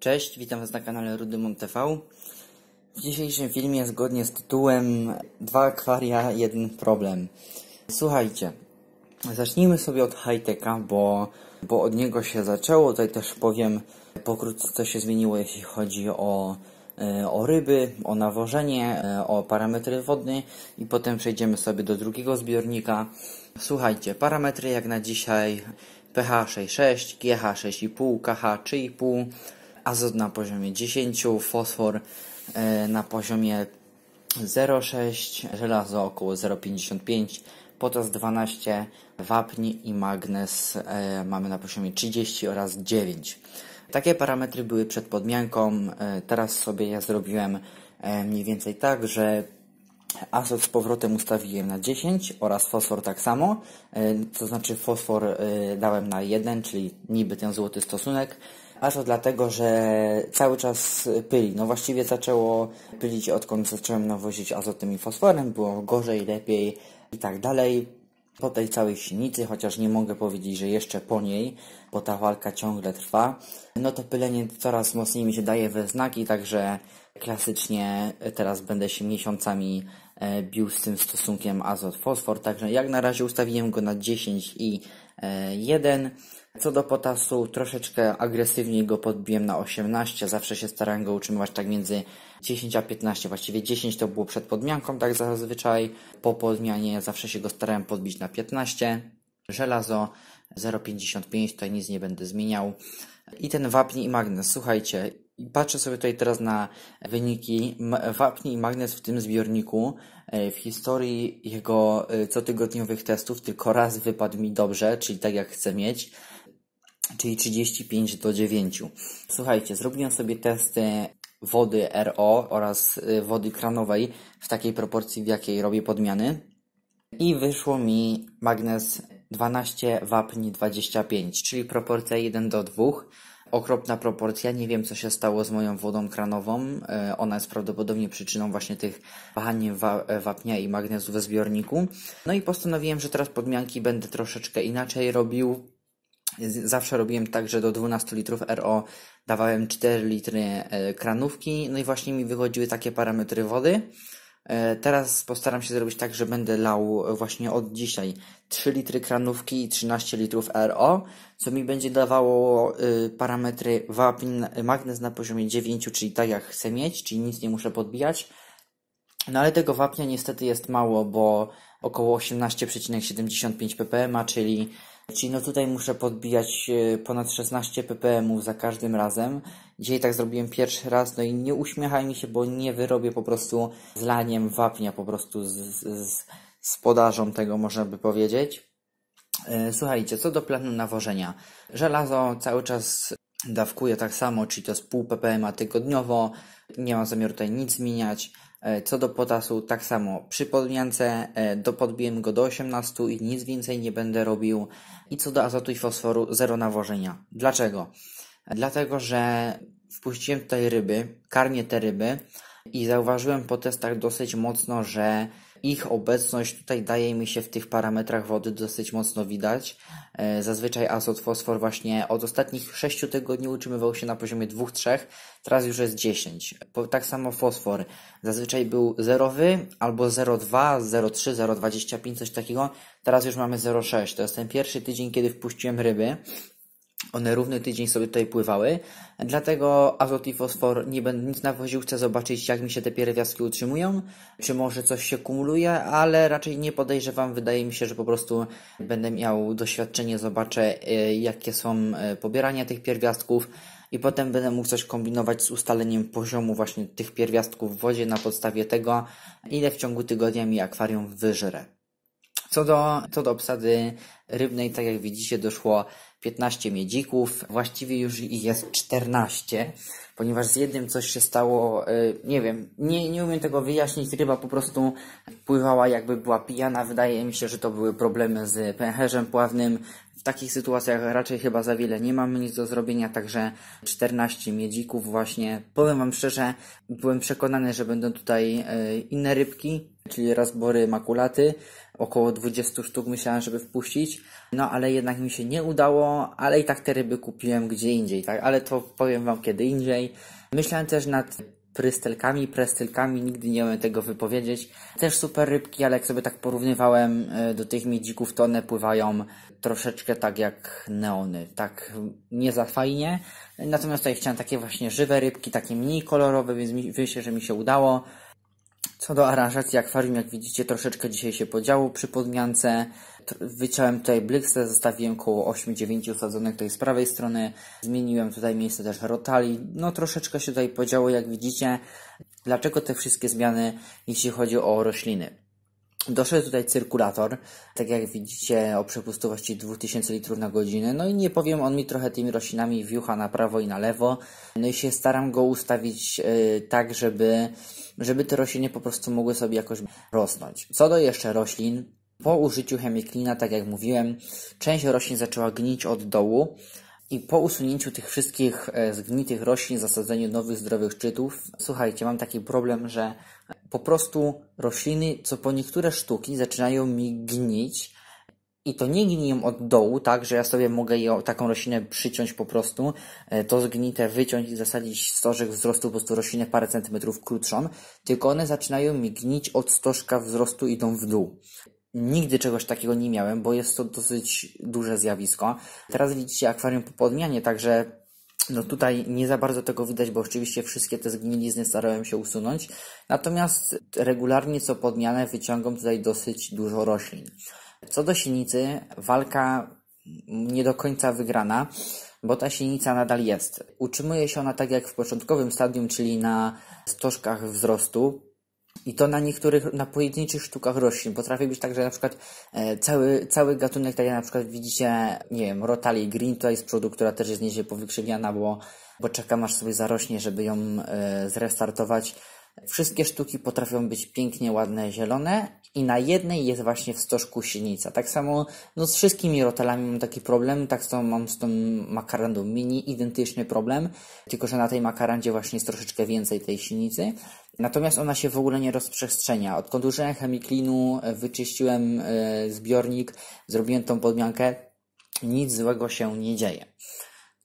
Cześć, witam Was na kanale Rudymon TV. W dzisiejszym filmie, zgodnie z tytułem Dwa akwaria, jeden problem. Słuchajcie, zacznijmy sobie od high-techa, bo, bo od niego się zaczęło. Tutaj też powiem pokrótce, co się zmieniło, jeśli chodzi o, e, o ryby, o nawożenie, e, o parametry wodne i potem przejdziemy sobie do drugiego zbiornika. Słuchajcie, parametry jak na dzisiaj pH 6,6, GH 6,5, KH 3,5, azot na poziomie 10, fosfor e, na poziomie 0,6, żelazo około 0,55, potas 12, wapń i magnez e, mamy na poziomie 30 oraz 9. Takie parametry były przed podmianką, e, teraz sobie ja zrobiłem mniej więcej tak, że azot z powrotem ustawiłem na 10 oraz fosfor tak samo, to znaczy fosfor dałem na 1, czyli niby ten złoty stosunek, a to dlatego, że cały czas pyli. No właściwie zaczęło pylić odkąd zacząłem nawozić azotem i fosforem. Było gorzej, lepiej i tak dalej. Po tej całej silnicy, chociaż nie mogę powiedzieć, że jeszcze po niej, bo ta walka ciągle trwa, no to pylenie coraz mocniej mi się daje we znaki, także klasycznie teraz będę się miesiącami bił z tym stosunkiem azot-fosfor, także jak na razie ustawiłem go na 10 i 1. E, co do potasu, troszeczkę agresywniej go podbiłem na 18. Zawsze się starałem go utrzymywać tak między 10 a 15. Właściwie 10 to było przed podmianką, tak zazwyczaj. Po podmianie zawsze się go starałem podbić na 15. Żelazo 0,55, tutaj nic nie będę zmieniał. I ten wapń i magnes. Słuchajcie, patrzę sobie tutaj teraz na wyniki. Wapń i magnes w tym zbiorniku e, w historii jego e, cotygodniowych testów tylko raz wypadł mi dobrze, czyli tak jak chcę mieć czyli 35 do 9. Słuchajcie, zrobiłem sobie testy wody RO oraz y, wody kranowej w takiej proporcji, w jakiej robię podmiany i wyszło mi magnez 12 wapń 25, czyli proporcja 1 do 2. Okropna proporcja, nie wiem co się stało z moją wodą kranową. Y, ona jest prawdopodobnie przyczyną właśnie tych wahań wapnia i magnezu we zbiorniku. No i postanowiłem, że teraz podmianki będę troszeczkę inaczej robił Zawsze robiłem tak, że do 12 litrów RO dawałem 4 litry e, kranówki, no i właśnie mi wychodziły takie parametry wody. E, teraz postaram się zrobić tak, że będę lał właśnie od dzisiaj 3 litry kranówki i 13 litrów RO, co mi będzie dawało e, parametry wapń, magnez na poziomie 9, czyli tak jak chcę mieć, czyli nic nie muszę podbijać. No ale tego wapnia niestety jest mało, bo około 18,75 ppm, Czyli no tutaj muszę podbijać e, ponad 16 ppm za każdym razem. Dzisiaj tak zrobiłem pierwszy raz, no i nie uśmiechaj mi się, bo nie wyrobię po prostu z laniem wapnia, po prostu z, z, z podażą tego można by powiedzieć. E, słuchajcie, co do planu nawożenia. Żelazo cały czas dawkuję tak samo, czyli to jest pół ppm tygodniowo. Nie mam zamiaru tutaj nic zmieniać. E, co do potasu, tak samo przy podmiance e, dopodbiłem go do 18 i nic więcej nie będę robił. I co do azotu i fosforu, zero nawożenia. Dlaczego? Dlatego, że wpuściłem tutaj ryby, karmię te ryby i zauważyłem po testach dosyć mocno, że ich obecność tutaj daje mi się w tych parametrach wody dosyć mocno widać. E, zazwyczaj azot, fosfor właśnie od ostatnich 6 tygodni utrzymywał się na poziomie 2-3, teraz już jest 10. Tak samo fosfor. Zazwyczaj był zerowy albo 0,2, 0,3, 0,25, coś takiego. Teraz już mamy 0,6. To jest ten pierwszy tydzień, kiedy wpuściłem ryby. One równy tydzień sobie tutaj pływały, dlatego azot i fosfor nie będę nic nawoził, chcę zobaczyć jak mi się te pierwiastki utrzymują, czy może coś się kumuluje, ale raczej nie podejrzewam, wydaje mi się, że po prostu będę miał doświadczenie, zobaczę e, jakie są e, pobierania tych pierwiastków i potem będę mógł coś kombinować z ustaleniem poziomu właśnie tych pierwiastków w wodzie na podstawie tego, ile w ciągu tygodnia mi akwarium wyżre. Co do, co do obsady rybnej, tak jak widzicie, doszło 15 miedzików, właściwie już ich jest 14, ponieważ z jednym coś się stało, e, nie wiem, nie, nie umiem tego wyjaśnić, ryba po prostu pływała jakby była pijana, wydaje mi się, że to były problemy z pęcherzem pławnym, w takich sytuacjach raczej chyba za wiele nie mamy nic do zrobienia, także 14 miedzików właśnie. Powiem Wam szczerze, byłem przekonany, że będą tutaj e, inne rybki, czyli razbory makulaty. Około 20 sztuk myślałem, żeby wpuścić. No ale jednak mi się nie udało, ale i tak te ryby kupiłem gdzie indziej, tak? Ale to powiem Wam kiedy indziej. Myślałem też nad prystelkami, prestylkami, nigdy nie umiem tego wypowiedzieć. Też super rybki, ale jak sobie tak porównywałem e, do tych miedzików, to one pływają troszeczkę tak jak neony, tak nie za fajnie. Natomiast tutaj chciałem takie właśnie żywe rybki, takie mniej kolorowe, więc myślę, że mi się udało. Co do aranżacji akwarium, jak widzicie, troszeczkę dzisiaj się podziało przy podmiance. Wyciąłem tutaj blykstę, zostawiłem około 8-9 usadzonych tutaj z prawej strony. Zmieniłem tutaj miejsce też rotali. No troszeczkę się tutaj podziało, jak widzicie. Dlaczego te wszystkie zmiany, jeśli chodzi o rośliny? Doszedł tutaj cyrkulator, tak jak widzicie o przepustowości 2000 litrów na godzinę, no i nie powiem, on mi trochę tymi roślinami wiucha na prawo i na lewo, no i się staram go ustawić yy, tak, żeby, żeby te rośliny po prostu mogły sobie jakoś rosnąć. Co do jeszcze roślin, po użyciu chemiklina, tak jak mówiłem, część roślin zaczęła gnić od dołu, i po usunięciu tych wszystkich e, zgnitych roślin, zasadzeniu nowych zdrowych szczytów, słuchajcie, mam taki problem, że po prostu rośliny, co po niektóre sztuki zaczynają mi gnić i to nie gniją od dołu, tak, że ja sobie mogę ją, taką roślinę przyciąć po prostu, e, to zgnite wyciąć i zasadzić stożek wzrostu po prostu roślinę parę centymetrów krótszą, tylko one zaczynają mi gnić od stożka wzrostu idą w dół. Nigdy czegoś takiego nie miałem, bo jest to dosyć duże zjawisko. Teraz widzicie akwarium po podmianie, także no tutaj nie za bardzo tego widać, bo oczywiście wszystkie te zgnilizny starałem się usunąć. Natomiast regularnie co podmianę wyciągam tutaj dosyć dużo roślin. Co do sinicy, walka nie do końca wygrana, bo ta sinica nadal jest. Utrzymuje się ona tak jak w początkowym stadium, czyli na stożkach wzrostu, i to na niektórych, na pojedynczych sztukach roślin. Potrafi być tak, że na przykład e, cały, cały gatunek, tak jak na przykład widzicie, nie wiem, Rotali Green tutaj z przodu, która też jest nieźle powykrzywiana, bo, bo czekam aż sobie zarośnie, żeby ją e, zrestartować. Wszystkie sztuki potrafią być pięknie, ładne, zielone i na jednej jest właśnie w stożku silnica. Tak samo no, z wszystkimi rotelami mam taki problem, tak samo mam z tą makarandą mini, identyczny problem, tylko że na tej makarandzie właśnie jest troszeczkę więcej tej silnicy. Natomiast ona się w ogóle nie rozprzestrzenia. Odkąd użyłem chemiklinu, czyściłem e, zbiornik, zrobiłem tą podmiankę, nic złego się nie dzieje.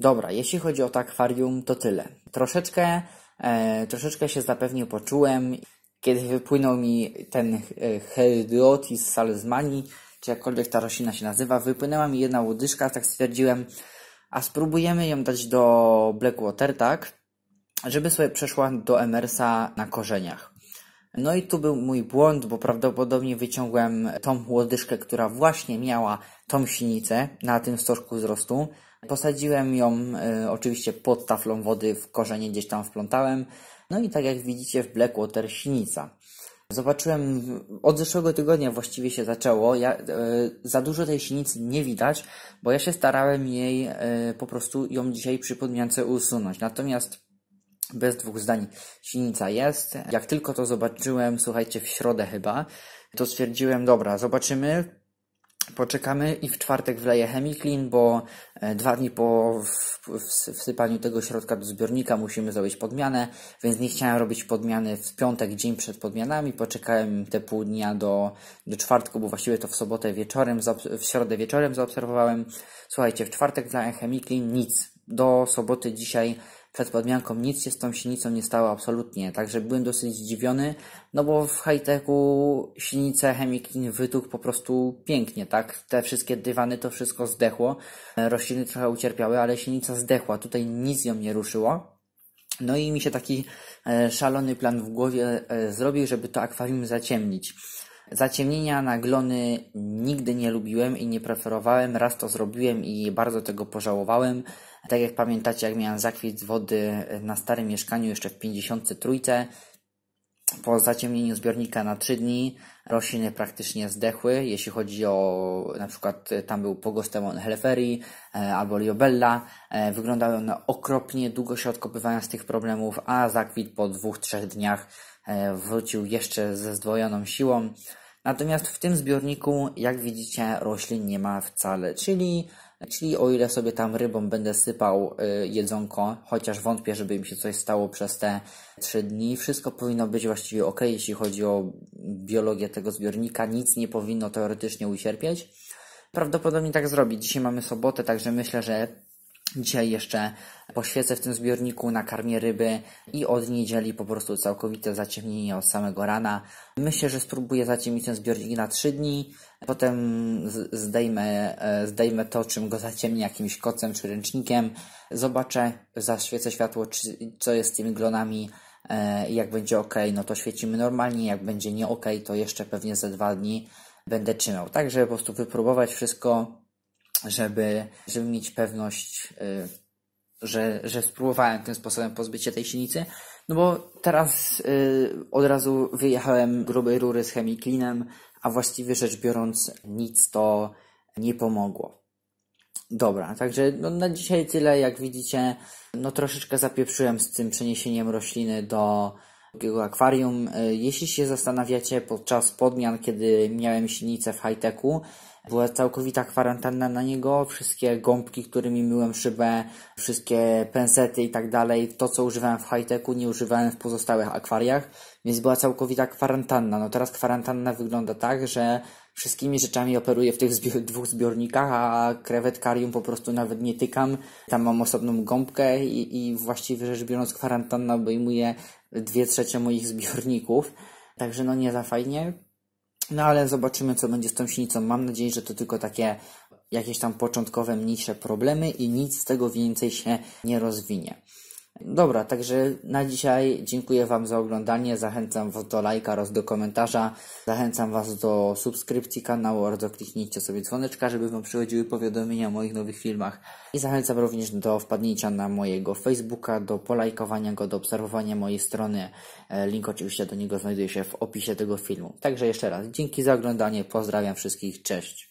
Dobra, jeśli chodzi o to akwarium, to tyle. Troszeczkę E, troszeczkę się zapewnie poczułem, kiedy wypłynął mi ten e, Heliotis salzmani, czy jakkolwiek ta roślina się nazywa, wypłynęła mi jedna łodyżka, tak stwierdziłem, a spróbujemy ją dać do Blackwater, tak, żeby sobie przeszła do Emersa na korzeniach. No i tu był mój błąd, bo prawdopodobnie wyciągłem tą łodyżkę, która właśnie miała tą sinicę na tym stożku wzrostu, Posadziłem ją y, oczywiście pod taflą wody, w korzenie gdzieś tam wplątałem. No i tak jak widzicie w Blackwater sinica. Zobaczyłem, od zeszłego tygodnia właściwie się zaczęło. Ja, y, za dużo tej sinicy nie widać, bo ja się starałem jej y, po prostu ją dzisiaj przy podmiance usunąć. Natomiast bez dwóch zdań sinica jest. Jak tylko to zobaczyłem, słuchajcie, w środę chyba, to stwierdziłem, dobra, zobaczymy, Poczekamy i w czwartek wleję Chemiklin, bo e, dwa dni po wsypaniu tego środka do zbiornika musimy zrobić podmianę, więc nie chciałem robić podmiany w piątek, dzień przed podmianami. Poczekałem te pół dnia do, do czwartku, bo właściwie to w sobotę wieczorem, w środę wieczorem zaobserwowałem. Słuchajcie, w czwartek wlałem Chemiklin, nic. Do soboty dzisiaj przed podmianką nic się z tą silnicą nie stało absolutnie, także byłem dosyć zdziwiony, no bo w high-techu silnicę Chemiklin wytuchł po prostu pięknie, tak? Te wszystkie dywany, to wszystko zdechło, rośliny trochę ucierpiały, ale silnica zdechła, tutaj nic ją nie ruszyło. No i mi się taki e, szalony plan w głowie e, zrobił, żeby to akwarium zaciemnić. Zaciemnienia na glony nigdy nie lubiłem i nie preferowałem. Raz to zrobiłem i bardzo tego pożałowałem. Tak jak pamiętacie, jak miałem zakwit wody na starym mieszkaniu jeszcze w 53, po zaciemnieniu zbiornika na 3 dni rośliny praktycznie zdechły, jeśli chodzi o na przykład tam był Pogostemon heleferi e, albo Liobella. E, wyglądały one okropnie, długo się odkopywałem z tych problemów, a zakwit po dwóch, trzech dniach e, wrócił jeszcze ze zdwojoną siłą. Natomiast w tym zbiorniku, jak widzicie, roślin nie ma wcale, czyli Czyli o ile sobie tam rybom będę sypał y, jedzonko, chociaż wątpię, żeby im się coś stało przez te 3 dni, wszystko powinno być właściwie ok, jeśli chodzi o biologię tego zbiornika, nic nie powinno teoretycznie ucierpieć. Prawdopodobnie tak zrobić. Dzisiaj mamy sobotę, także myślę, że Dzisiaj jeszcze poświecę w tym zbiorniku, nakarmię ryby i od niedzieli po prostu całkowite zaciemnienie od samego rana. Myślę, że spróbuję zaciemnić ten zbiornik na 3 dni, potem zdejmę, e, zdejmę to, czym go zaciemnię, jakimś kocem czy ręcznikiem. Zobaczę, zaświecę światło, czy, co jest z tymi glonami. E, jak będzie ok, no to świecimy normalnie, jak będzie nie ok, to jeszcze pewnie za dwa dni będę trzymał. Tak, żeby po prostu wypróbować wszystko żeby, żeby mieć pewność, y, że, że spróbowałem tym sposobem pozbyć się tej silnicy. No bo teraz y, od razu wyjechałem grubej rury z chemiklinem, a właściwie rzecz biorąc nic to nie pomogło. Dobra, także no, na dzisiaj tyle. Jak widzicie, no troszeczkę zapieprzyłem z tym przeniesieniem rośliny do drugiego akwarium. Y, jeśli się zastanawiacie podczas podmian, kiedy miałem silnicę w high-techu, była całkowita kwarantanna na niego, wszystkie gąbki, którymi myłem szybę, wszystkie pensety i tak dalej, to co używałem w high-techu nie używałem w pozostałych akwariach, więc była całkowita kwarantanna. No teraz kwarantanna wygląda tak, że wszystkimi rzeczami operuję w tych zbi dwóch zbiornikach, a krewetkarium po prostu nawet nie tykam. Tam mam osobną gąbkę i, i właściwie rzecz biorąc kwarantanna obejmuje dwie trzecie moich zbiorników. Także no nie za fajnie. No ale zobaczymy, co będzie z tą silnicą. Mam nadzieję, że to tylko takie jakieś tam początkowe, mniejsze problemy i nic z tego więcej się nie rozwinie. Dobra, także na dzisiaj dziękuję Wam za oglądanie. Zachęcam Was do lajka oraz do komentarza. Zachęcam Was do subskrypcji kanału oraz do kliknięcia sobie dzwoneczka, żeby Wam przychodziły powiadomienia o moich nowych filmach. I zachęcam również do wpadnięcia na mojego Facebooka, do polajkowania go, do obserwowania mojej strony. E, link oczywiście do niego znajduje się w opisie tego filmu. Także jeszcze raz dzięki za oglądanie. Pozdrawiam wszystkich. Cześć.